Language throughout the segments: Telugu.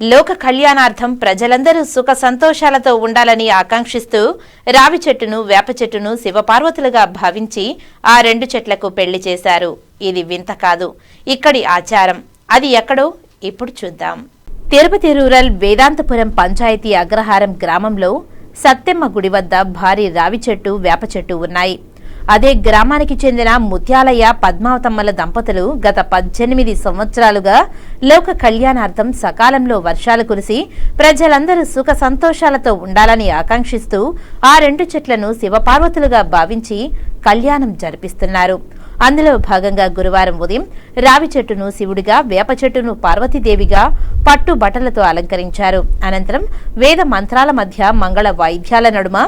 లోక కళ్యాణార్థం ప్రజలందరూ సుఖ సంతోషాలతో ఉండాలని ఆకాంక్షిస్తూ రావి చెట్టును వేప చెట్టును శివపార్వతులుగా భావించి ఆ రెండు చెట్లకు పెళ్ళి చేశారు. ఇది వింత కాదు. ఇక్కడి ఆచారం. అది ఎక్కడో ఇప్పుడు చూద్దాం. తిరుపతి రూరల్ వేదాంతపురం పంచాయతీ అగ్రహారం గ్రామంలో సత్తెమ్మ గుడి వద్ద భారీ రావి చెట్టు వేప చెట్టు ఉన్నాయి. అదే గ్రామానికి చెందిన ముత్యాలయ్య పద్మావతమ్మల దంపతులు గత పద్దెనిమిది సంవత్సరాలుగా లోక కళ్యాణార్థం సకాలంలో వర్షాలు కురిసి ప్రజలందరూ సుఖ సంతోషాలతో ఉండాలని ఆకాంక్షిస్తూ ఆ రెండు చెట్లను శివపార్వతులుగా భావించి కళ్యాణం జరిపిస్తున్నారు. అందులో భాగంగా గురువారం ఉదయం రావి చెట్టును శివుడిగా వేప చెట్టును పార్వతీదేవిగా పట్టు బట్టలతో అలంకరించారు. అనంతరం వేద మంత్రాల మధ్య మంగళ వాయిద్యాల నడుమ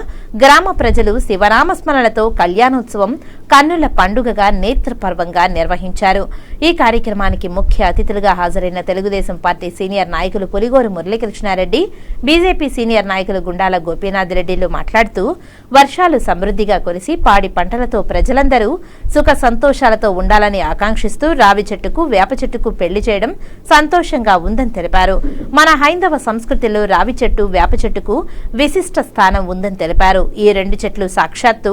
గ్రామ ప్రజలు శివనామస్మరణలతో కళ్యాణోత్సవం కన్నుల పండుగగా నేత్రపర్వంగా నిర్వహించారు. ఈ కార్యక్రమానికి ముఖ్య అతిథులుగా హాజరైన తెలుగుదేశం పార్టీ సీనియర్ నాయకులు పులిగోరు మురళీకృష్ణారెడ్డి బీజేపీ సీనియర్ నాయకులు గుండాల గోపీనాథ్ రెడ్డిలు మాట్లాడుతూ వర్షాలు సమృద్ధిగా కురిసి పాడి పంటలతో ప్రజలందరూ సుఖ సంతోషాలతో ఉండాలని ఆకాంక్షిస్తూ రావి చెట్టుకు వేప చెట్టుకు పెళ్ళి చేయడం సంతోషంగా ఉందని తెలిపారు. మన హైందవ సంస్కృతిలో రావి చెట్టు వేప చెట్టుకు విశిష్ట స్థానం ఉందని తెలిపారు. ఈ రెండు చెట్లు సాక్షాత్తు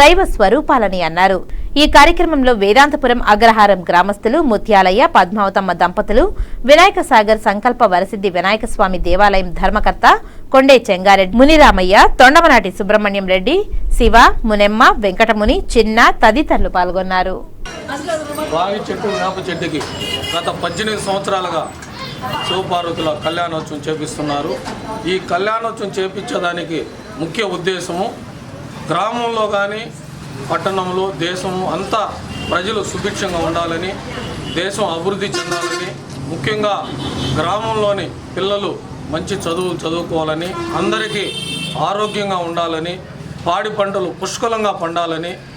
దైవ స్వరూపాలని అన్నారు. ఈ కార్యక్రమంలో వేదాంతపురం అగ్రహారం గ్రామస్తులు ముత్యాలయ్య పద్మావతమ్మ దంపతులు వినాయక సాగర్ సంకల్ప వరసిద్ధి వినాయక స్వామి దేవాలయం ధర్మకర్త కొండే చెంగారెడ్డి మునిరామయ్య తొండమనాటి సుబ్రహ్మణ్యం రెడ్డి శివ మునెమ్మ వెంకటముని చిన్న తదితరులు పాల్గొన్నారు. గత పద్దెనిమిది సంవత్సరాలుగా శివపార్వతుల కళ్యాణోత్సవం చేపిస్తున్నారు. ఈ కళ్యాణోత్సవం చేపించడానికి ముఖ్య ఉద్దేశము గ్రామంలో కానీ పట్టణంలో దేశము అంతా ప్రజలు సుభిక్షంగా ఉండాలని దేశం అభివృద్ధి చెందాలని ముఖ్యంగా గ్రామంలోని పిల్లలు మంచి చదువులు చదువుకోవాలని అందరికీ ఆరోగ్యంగా ఉండాలని పాడి పంటలు పుష్కలంగా పండాలని